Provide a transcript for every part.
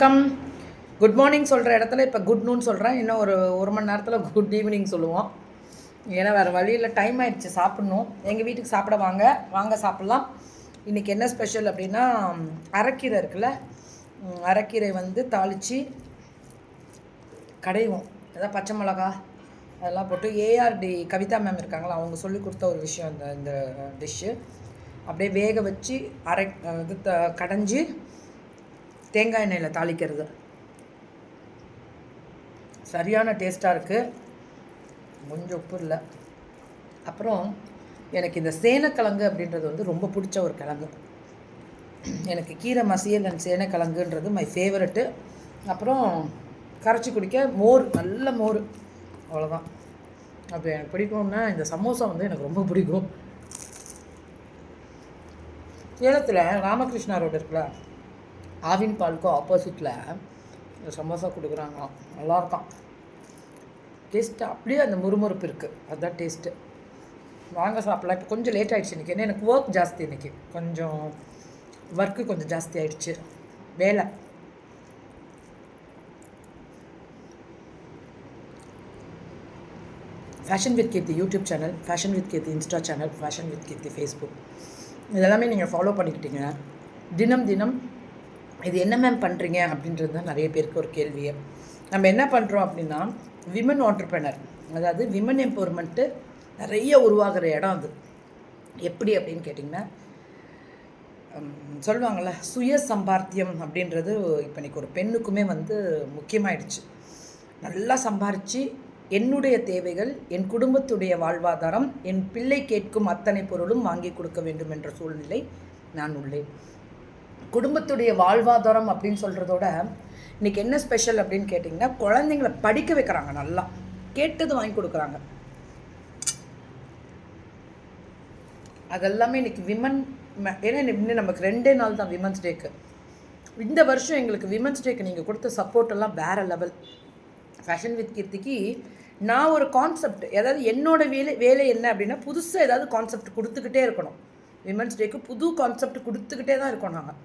Come good morning சொல்கிற இடத்துல இப்போ குட் நூன் சொல்கிறேன் இன்னும் ஒரு ஒரு மணி நேரத்தில் குட் ஈவினிங் சொல்லுவோம். ஏன்னா வேறு வழியில் டைம் ஆயிடுச்சு சாப்பிட்ணும். எங்கள் வீட்டுக்கு சாப்பிட வாங்க. வாங்க சாப்பிட்லாம். இன்றைக்கி என்ன ஸ்பெஷல் அப்படின்னா அரைக்கீரை இருக்குல்ல? அரைக்கீரை வந்து தாளித்து கடைவோம். ஏதாவது பச்சை மிளகா அதெல்லாம் போட்டு ஏஆர்டி கவிதா மேம் இருக்காங்களா அவங்க சொல்லி கொடுத்த ஒரு விஷயம் இந்த இந்த டிஷ்ஷு அப்படியே வேக வச்சு அரை இது த கடைஞ்சி தேங்காய் எண்ணெயில் தாளிக்கிறது. சரியான டேஸ்ட்டாக இருக்குது கொஞ்சம் உப்பு இல்லை. அப்புறம் எனக்கு இந்த சேனக்கிழங்கு அப்படின்றது வந்து ரொம்ப பிடிச்ச ஒரு கிழங்கு. எனக்கு கீரை மசியல் அண்ட் சேனக்கிழங்குன்றது மை ஃபேவரெட்டு அப்புறம் கரைச்சி குடிக்க மோர் நல்ல மோர். அவ்வளோதான் அப்போ எனக்கு பிடிக்கும்னா இந்த சமோசா வந்து எனக்கு ரொம்ப பிடிக்கும். சேலத்தில் ராமகிருஷ்ணா ரோடு இருக்குல்ல? ஆவின் பாலுக்கும் ஆப்போசிட்டில் சமோசா கொடுக்குறாங்களாம். நல்லாயிருக்கான் டேஸ்ட்டு அப்படியே அந்த முறுமுறுப்பு இருக்குது அதுதான் டேஸ்ட்டு வாங்க சாப்பிடலாம். இப்போ கொஞ்சம் லேட் ஆகிடுச்சு இன்றைக்கி ஏன்னா எனக்கு ஒர்க் ஜாஸ்தி இன்றைக்கி கொஞ்சம் ஒர்க்கு கொஞ்சம் ஜாஸ்தி ஆகிடுச்சு வேலை. Fashion with Keerthi YouTube channel fashion with Keerthi Insta channel fashion with Keerthi Facebook இதெல்லாமே நீங்கள் ஃபாலோ பண்ணிக்கிட்டீங்க தினம் தினம் இது என்ன மேம் பண்ணுறீங்க அப்படின்றது தான் நிறைய பேருக்கு ஒரு கேள்வியே நம்ம என்ன பண்ணுறோம் அப்படின்னா விமன் ஆண்டர்பிரனர் அதாவது விமன் எம்பவர்மெண்ட்டு நிறைய உருவாகிற இடம் அது. எப்படி அப்படின்னு கேட்டிங்கன்னா சொல்லுவாங்கள்ல சுய சம்பாத்தியம் அப்படின்றது இப்போ இன்றைக்கி ஒரு பெண்ணுக்குமே வந்து முக்கியமாயிடுச்சு. நல்லா சம்பாரித்து என்னுடைய தேவைகள் என் குடும்பத்துடைய வாழ்வாதாரம் என் பிள்ளை கேட்கும் அத்தனை பொருளும் வாங்கி கொடுக்க வேண்டும் என்ற சூழ்நிலை நான் உள்ளேன். குடும்பத்துடைய வாழ்வாதாரம் அப்படின்னு சொல்கிறதோட இன்னைக்கு என்ன ஸ்பெஷல் அப்படின்னு கேட்டிங்கன்னா குழந்தைங்கள படிக்க வைக்கிறாங்க நல்லா. கேட்டது வாங்கி கொடுக்குறாங்க. அதெல்லாமே இன்றைக்கி விமன் ஏன்னா இன்னும் நமக்கு ரெண்டே நாள் தான் விமன்ஸ் டேக்கு இந்த வருஷம் எங்களுக்கு விமன்ஸ் டேக்கு நீங்கள் கொடுத்த சப்போர்ட் எல்லாம் வேற லெவல் ஃபேஷன் வித் கீர்த்திக்கு நான் ஒரு கான்செப்ட் ஏதாவது என்னோட வேலை வேலை என்ன அப்படின்னா புதுசாக ஏதாவது கான்செப்ட் கொடுத்துக்கிட்டே இருக்கணும். விமன்ஸ் டேக்கு புது கான்செப்ட் கொடுத்துக்கிட்டே தான் இருக்கோம் நாங்கள்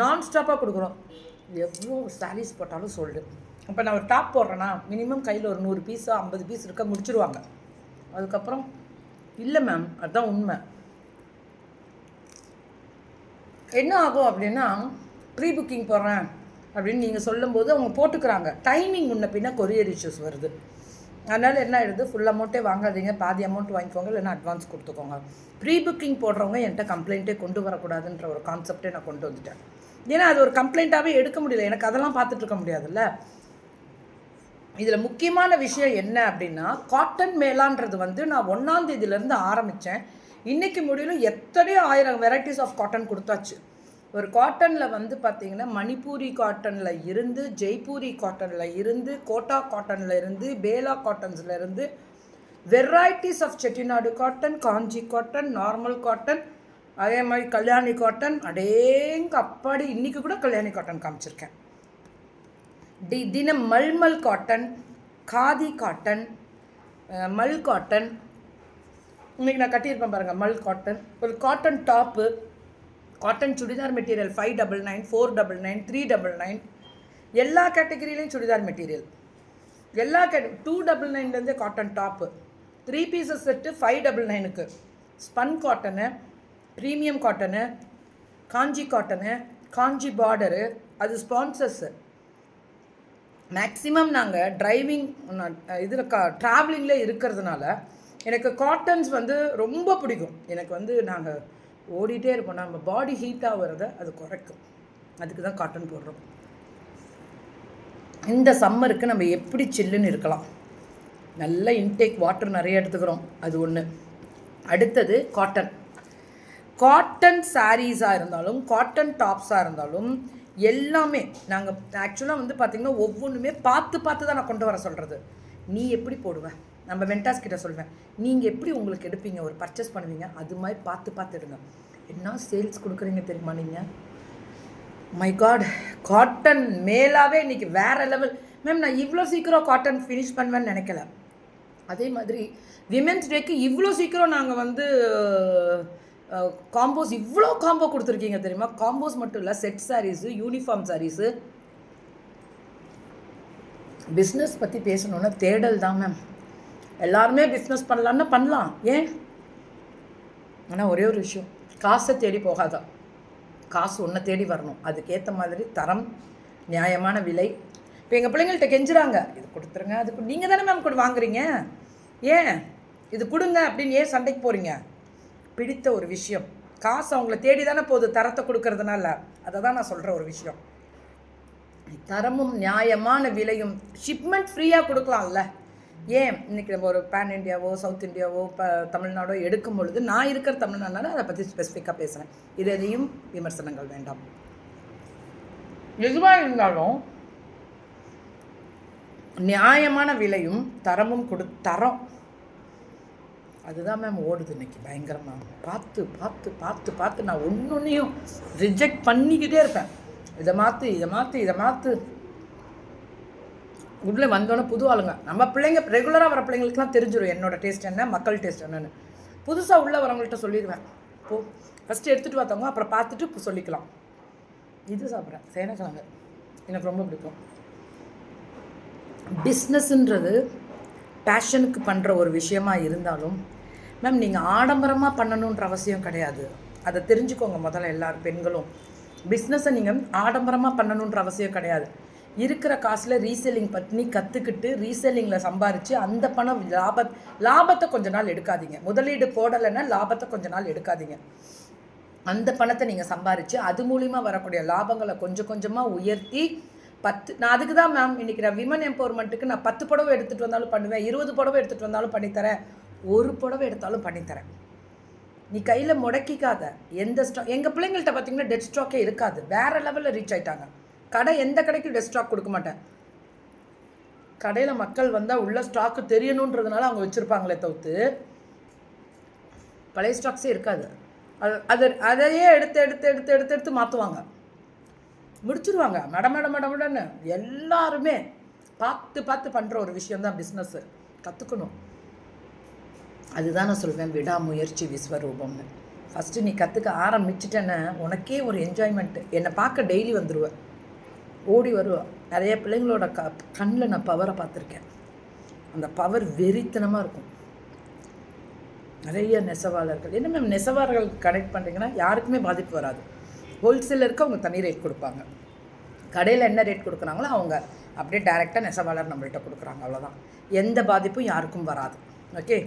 நான் ஸ்டாப்பாக கொடுக்குறோம். எவ்வளோ சாரீஸ் போட்டாலும் சொல்லு இப்போ நான் ஒரு டாப் போடுறேன்னா மினிமம் கையில் ஒரு நூறு பீஸோ ஐம்பது பீஸ் இருக்க முடிச்சிருவாங்க. அதுக்கப்புறம் இல்லை மேம் அதுதான் உண்மை. என்ன ஆகும் அப்படின்னா ப்ரீ புக்கிங் போடுறேன் அப்படின்னு நீங்கள் சொல்லும்போது அவங்க போட்டுக்கிறாங்க. டைமிங் முன்ன பின்ன கொரியர் இஷ்யூஸ் வருது. அதனால் என்ன ஆயிடுது? ஃபுல் அமௌண்ட்டே வாங்காதீங்க பாதி அமௌண்ட் வாங்கிக்கோங்க இல்லைன்னா அட்வான்ஸ் கொடுத்துக்கோங்க. ப்ரீ புக்கிங் போடுறவங்க என்கிட்ட கம்ப்ளைண்ட்டே கொண்டு வரக்கூடாதுன்ற ஒரு கான்செப்டே நான் கொண்டு வந்துட்டேன். ஏன்னா அது ஒரு கம்ப்ளைண்ட்டாகவே எடுக்க முடியல. எனக்கு அதெல்லாம் பார்த்துட்டு இருக்க முடியாதுல்ல. இதில் முக்கியமான விஷயம் என்ன அப்படின்னா காட்டன் மேலான்றது வந்து நான் ஒன்றாந்தேதியிலேருந்து ஆரம்பித்தேன் இன்றைக்கி முடியலும் எத்தனையோ ஆயிரம் வெரைட்டிஸ் ஆஃப் காட்டன் கொடுத்தாச்சு. ஒரு காட்டனில் வந்து பார்த்திங்கன்னா மணிப்பூரி காட்டனில் இருந்து ஜெய்ப்பூரி காட்டனில் இருந்து கோட்டா காட்டனில் இருந்து பேலா காட்டன்ஸில் இருந்து varieties of Chettinad cotton Kanchi cotton normal cotton அதே மாதிரி கல்யாணி காட்டன் அடேங்க அப்பாடி இன்னைக்கு கூட கல்யாணி காட்டன் காமிச்சிருக்கேன். டி தினம் mulmul cotton khadi cotton mul cotton இன்னைக்கு நான் கட்டியிருப்பேன் பாருங்கள் மல் காட்டன் ஒரு cotton top cotton churidar material five double nine four double nine three double nine எல்லா கேட்டகரியிலையும் சுடிதார் மெட்டீரியல் எல்லா கேட்ட two double நைன்லேருந்தே cotton top three pieces set five double நைனுக்கு spun cotton premium cotton Kanchi cotton Kanchi border அது sponsors. Maximum நாங்கள் driving இதில் கா ட்ராவலிங்கில் இருக்கிறதுனால எனக்கு காட்டன்ஸ் வந்து ரொம்ப பிடிக்கும். எனக்கு வந்து நாங்கள் ஓடிட்டே இருப்போம். நம்ம பாடி ஹீட் ஆகிறத அது குறைக்கும். அதுக்கு தான் காட்டன் போடுறோம். இந்த சம்மருக்கு நம்ம எப்படி சில்லுன்னு இருக்கலாம். நல்ல இன்டேக் வாட்டர் நிறைய எடுத்துக்கிறோம். அது ஒன்று அடுத்தது காட்டன். காட்டன் சாரீஸாக இருந்தாலும் காட்டன் டாப்ஸாக இருந்தாலும் எல்லாமே நாங்கள் ஆக்சுவலாக வந்து பார்த்திங்கன்னா ஒவ்வொன்றுமே பார்த்து பார்த்து தான் நான் கொண்டு வர சொல்கிறது நீ எப்படி போடுவேன் நம்ம வெண்டாஸ் கிட்ட சொல்வேன். நீங்கள் எப்படி உங்களுக்கு எடுப்பீங்க? ஒரு பர்ச்சேஸ் பண்ணுவீங்க? அது மாதிரி பார்த்து பார்த்து எடுங்க. என்ன சேல்ஸ் கொடுக்குறீங்க தெரியுமா நீங்கள் மை காட் காட்டன் மேலாகவே இன்னைக்கு வேறு லெவல் மேம் நான் இவ்வளோ சீக்கிரம் காட்டன் ஃபினிஷ் பண்ணுவேன்னு நினைக்கல. அதே மாதிரி விமென்ஸ் டேக்கு இவ்வளோ சீக்கிரம் நாங்கள் வந்து காம்போஸ் இவ்வளோ காம்போ கொடுத்துருக்கீங்க தெரியுமா? காம்போஸ் மட்டும் இல்லை set saris uniform saris business பற்றி பேசணுன்னா தேடல் தான் மேம் எல்லாருமே பிஸ்னஸ் பண்ணலான்னா பண்ணலாம். ஏன்? ஆனால் ஒரே ஒரு விஷயம் காசை தேடி போகாதான் காசு ஒன்றை தேடி வரணும். அதுக்கேற்ற மாதிரி தரம் நியாயமான விலை. இப்போ எங்கள் பிள்ளைங்கள்ட்ட கெஞ்சுறாங்க இது கொடுத்துருங்க அதுக்கு நீங்கள் தானே மேம் கூட வாங்குறீங்க. ஏன்? இது கொடுங்க அப்படின்னு ஏன் சண்டைக்கு போகிறீங்க பிடித்த ஒரு விஷயம். காசு அவங்கள தேடி தானே போகுது தரத்தை கொடுக்கறதுனால. அதை தான் நான் சொல்கிற ஒரு விஷயம். தரமும் நியாயமான விலையும் ஷிப்மெண்ட் ஃப்ரீயாக கொடுக்கலாம்ல. ஏன்? இன்றைக்கி நம்ம ஒரு பேன் இந்தியாவோ சவுத் இந்தியாவோ இப்போ தமிழ்நாடோ எடுக்கும் பொழுது நான் இருக்கிற தமிழ்நாடுனால அதை பற்றி ஸ்பெசிஃபிக்காக பேசுகிறேன் இது எதையும் விமர்சனங்கள் வேண்டாம். எதுவாக இருந்தாலும் நியாயமான விலையும் தரமும் கொடு தரம் அதுதான் மேம் ஓடுது இன்னைக்கு பயங்கரமாக பார்த்து பார்த்து பார்த்து பார்த்து நான் ஒன்று ஒன்றையும் ரிஜெக்ட் பண்ணிக்கிட்டே இருப்பேன். இதை மாற்று இதை மாற்று இதை மாற்று உள்ளே வந்தோன்னே புது ஆளுங்க. நம்ம பிள்ளைங்க ரெகுலராக வர பிள்ளைங்களுக்குலாம் தெரிஞ்சிடும் என்னோடய டேஸ்ட் என்ன மக்கள் டேஸ்ட் என்னென்னு. புதுசாக உள்ளே வரவங்கள்ட்ட சொல்லிடுவேன். போ. ஃபஸ்ட்டு எடுத்துகிட்டு பார்த்தவங்க அப்புறம் பார்த்துட்டு இப்போ சொல்லிக்கலாம். இது சாப்பிட்றேன். சேனக்கிழங்கு எனக்கு ரொம்ப பிடிக்கும். பிஸ்னஸ்ன்றது பேஷனுக்கு பண்ணுற ஒரு விஷயமா இருந்தாலும் மேம் நீங்கள் ஆடம்பரமாக பண்ணணுன்ற அவசியம் கிடையாது. அதை தெரிஞ்சுக்கோங்க முதல்ல எல்லா பெண்களும். பிஸ்னஸை நீங்கள் ஆடம்பரமாக பண்ணணுன்ற அவசியம் கிடையாது. இருக்கிற காசில் ரீசெல்லிங் பண்ணி கற்றுக்கிட்டு ரீசெல்லிங்கில் சம்பாரித்து அந்த பணம் லாப லாபத்தை கொஞ்ச நாள் எடுக்காதீங்க. முதலீடு போடலைன்னா லாபத்தை கொஞ்ச நாள் எடுக்காதீங்க. அந்த பணத்தை நீங்கள் சம்பாரித்து அது மூலிமா வரக்கூடிய லாபங்களை கொஞ்சம் கொஞ்சமாக உயர்த்தி பத்து நான் அதுக்கு தான் மேம் இன்றைக்கி நான் விமன் எம்பவர்மெண்ட்டுக்கு நான் பத்து புடவை எடுத்துகிட்டு வந்தாலும் பண்ணுவேன் இருபது புடவை எடுத்துகிட்டு வந்தாலும் பண்ணித்தரேன். ஒரு புடவை எடுத்தாலும் பண்ணித்தரேன். நீ கையில் முடக்கிக்காத. எந்த ஸ்டாக் எங்கள் பிள்ளைங்கள்ட்ட பார்த்தீங்கன்னா டெட் ஸ்டாக்கே இருக்காது. வேறு லெவலில் ரீச் ஆயிட்டாங்க. கடை எந்த கடைக்கும் டெட் ஸ்டாக் கொடுக்க மாட்டேன். கடையில் மக்கள் வந்தால் உள்ள ஸ்டாக்கு தெரியணுன்றதுனால அவங்க வச்சுருப்பாங்களே தவிர்த்து பழைய ஸ்டாக்ஸே இருக்காது. அது அது அதையே எடுத்து எடுத்து எடுத்து எடுத்து எடுத்து மாற்றுவாங்க முடிச்சுருவாங்க. மட மட மடமுடன்னு எல்லாருமே பார்த்து பார்த்து பண்ணுற ஒரு விஷயந்தான் பிஸ்னஸ்ஸு கற்றுக்கணும் அதுதான் நான் சொல்வேன் விடாமுயற்சி விஸ்வரூபம்னு ஃபஸ்ட்டு நீ கற்றுக்க ஆரம்பிச்சிட்டேன்னா உனக்கே ஒரு என்ஜாய்மெண்ட்டு என்னை பார்க்க டெய்லி வந்துடுவேன் ஓடி வருவேன் நிறைய பிள்ளைங்களோட க கண்ணில் நான் பவரை பார்த்துருக்கேன். அந்த பவர் வெறித்தனமாக இருக்கும். நிறைய நெசவாளர்கள். என்ன மேம் நெசவாளர்கள் கனெக்ட் பண்ணுறீங்கன்னா யாருக்குமே பாதிப்பு வராது. ஹோல்சேலருக்கு அவங்க தனி ரேட் கொடுப்பாங்க. கடையில் என்ன ரேட் கொடுக்குறாங்களோ அவங்க அப்படியே டைரெக்டாக நெசவாளர் நம்மள்கிட்ட கொடுக்குறாங்க அவ்வளோதான் எந்த பாதிப்பும் யாருக்கும் வராது. ஓகே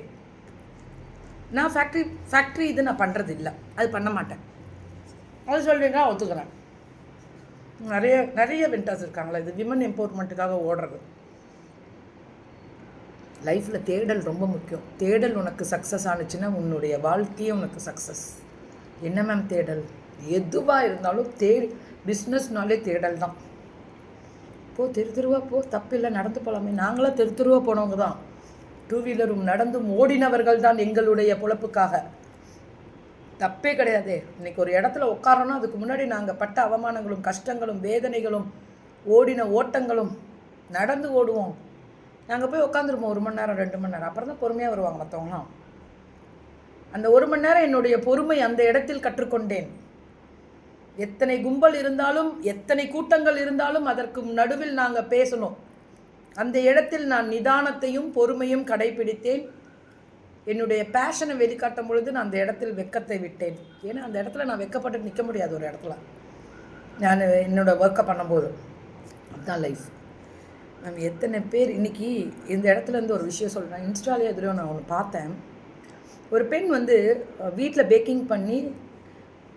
நான் ஃபேக்ட்ரி ஃபேக்ட்ரி இது நான் பண்ணுறது இல்லை. அது பண்ண மாட்டேன். அது சொல்கிறீங்களா ஒத்துக்கிறேன். நிறைய நிறைய வின்டர்ஸ் இருக்காங்களா இது விமன் எம்பவர்மெண்ட்டுக்காக ஓடுறது. லைஃப்பில் தேடல் ரொம்ப முக்கியம். தேடல் உனக்கு சக்ஸஸ் ஆனுச்சுன்னா உன்னுடைய வாழ்க்கையே உனக்கு சக்ஸஸ் என்ன மேம் தேடல்? எதுவாக இருந்தாலும் தே பிஸ்னஸ்னாலே தேடல் தான். போ தெரு தெருவாக போ. தப்பில்லை நடந்து போகலாமே நாங்களாம் தெரு தெருவாக போனவங்க தான். டூ வீலரும் நடந்தும் ஓடினவர்கள் தான் எங்களுடைய பொழப்புக்காக. தப்பே கிடையாது. இன்னைக்கு ஒரு இடத்துல உட்காரணும் அதுக்கு முன்னாடி நாங்கள் பட்ட அவமானங்களும் கஷ்டங்களும் வேதனைகளும் ஓடின ஓட்டங்களும் நடந்து ஓடுவோம். நாங்கள் போய் உட்காந்துருப்போம் ஒரு மணி நேரம் ரெண்டு மணி நேரம். அப்புறம் தான் பொறுமையாக வருவாங்க மற்றவங்களாம் அந்த ஒரு மணி நேரம் என்னுடைய பொறுமை அந்த இடத்தில் கற்றுக்கொண்டேன். எத்தனை கும்பல் இருந்தாலும் எத்தனை கூட்டங்கள் இருந்தாலும் அதற்கு நடுவில் நாங்கள் பேசணும். அந்த இடத்தில் நான் நிதானத்தையும் பொறுமையும் கடைபிடித்தேன். என்னுடைய பேஷனை வெளிக்காட்டும் பொழுது நான் அந்த இடத்தில் வெக்கத்தை விட்டேன். ஏன்னா அந்த இடத்துல நான் வெக்கப்பட்டு நிற்க முடியாது ஒரு இடத்துல. நான் என்னோட ஒர்க்கை பண்ணும்போது. அதுதான் லைஃப் மேம் எத்தனை பேர் இன்னைக்கு இந்த இடத்துலேருந்து ஒரு விஷயம் சொல்கிறேன் இன்ஸ்டாலே எதிரோ நான் ஒன்று பார்த்தேன். ஒரு பெண் வந்து வீட்டில் பேக்கிங் பண்ணி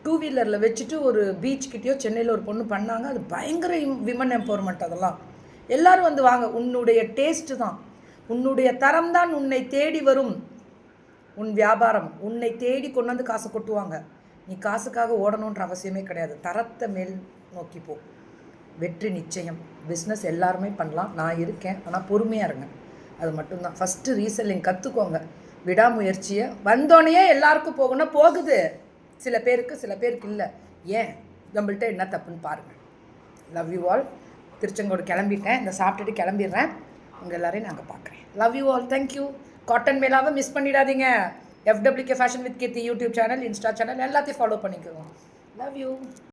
டூ வீலரில் வச்சுட்டு ஒரு பீச் கிட்டேயோ சென்னையில் ஒரு பொண்ணு பண்ணாங்க. அது பயங்கர விமன் எம்பவர்மெண்ட் அதெல்லாம். எல்லாரும் வந்து வாங்க உன்னுடைய டேஸ்ட்டு தான். உன்னுடைய தரம் தான் உன்னை தேடி வரும். உன் வியாபாரம் உன்னை தேடி கொண்டு வந்து காசை கொட்டுவாங்க. நீ காசுக்காக ஓடணுன்ற அவசியமே கிடையாது. தரத்தை மேல் நோக்கி போ. வெற்றி நிச்சயம். பிஸ்னஸ் எல்லாருமே பண்ணலாம். நான் இருக்கேன். ஆனால் பொறுமையாக இருங்க. அது மட்டும்தான். ஃபஸ்ட்டு ரீசெல்லிங் கற்றுக்கோங்க விடாமுயற்சியை. வந்தோடனே எல்லாருக்கும் போகணும் போகுது. சில பேருக்கு சில பேருக்கு இல்லை. ஏன்? நம்மள்ட்ட என்ன தப்புன்னு பாருங்கள் லவ் யூ ஆல் திருச்செங்கோடு கிளம்பிட்டேன். இந்த சாப்பிட்டுட்டு கிளம்பிடுறேன். உங்கள் எல்லாரையும் நாங்கள் பார்க்குறேன். Love you all thank you cotton மேலாவை miss பண்ணிடாதீங்க. FWK fashion with Keerthi YouTube channel Insta channel எல்லாத்தையும் ஃபாலோ பண்ணிக்குவோம் லவ் யூ